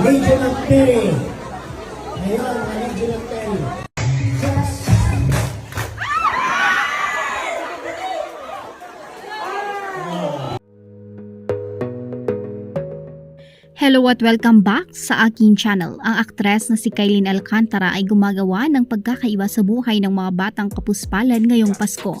Legion of Perry. Ngayon, ang Legion of Perry. Hello at welcome back sa aking channel. Ang aktres na si Kailin Alcantara ay gumagawa ng pagkakaiba sa buhay ng mga batang kapuspalan ngayong Pasko.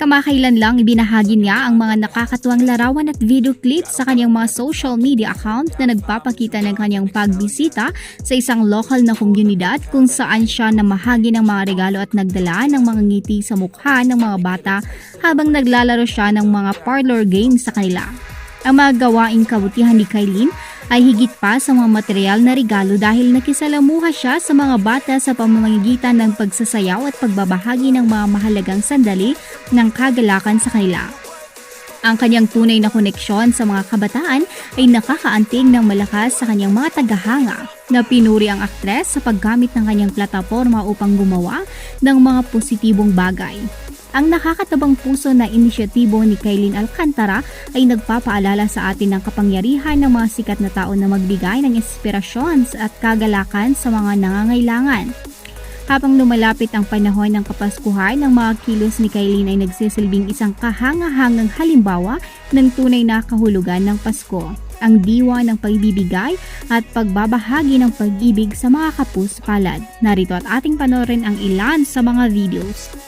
Kamakailan lang ibinahagi niya ang mga nakakatuwang larawan at video clips sa kanyang mga social media account na nagpapakita ng kanyang pagbisita sa isang local na komunidad kung saan siya namahagi ng mga regalo at nagdala ng mga ngiti sa mukha ng mga bata habang naglalaro siya ng mga parlor games sa kanila. Ang mga gawaing kabutihan ni Kailin ay higit pa sa mga material na regalo dahil nakisalamuha siya sa mga bata sa pamamagitan ng pagsasayaw at pagbabahagi ng mga mahalagang sandali ng kagalakan sa kanila. Ang kanyang tunay na koneksyon sa mga kabataan ay nakakaantig ng malakas sa kanyang mga tagahanga na pinuri ang aktres sa paggamit ng kanyang plataforma upang gumawa ng mga positibong bagay. Ang nakakatabang puso na inisyatibo ni Kailin Alcantara ay nagpapaalala sa atin ng kapangyarihan ng mga sikat na tao na magbigay ng inspirasyon at kagalakan sa mga nangangailangan. Habang lumalapit ang panahon ng Kapaskuhan, ang mga kilos ni Kailin ay nagsisilbing isang kahangahangang halimbawa ng tunay na kahulugan ng Pasko. Ang diwa ng pagbibigay at pagbabahagi ng pag-ibig sa mga kapus. Narito at ating panorin ang ilan sa mga videos.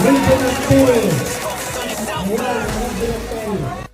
브레이크는 스코어에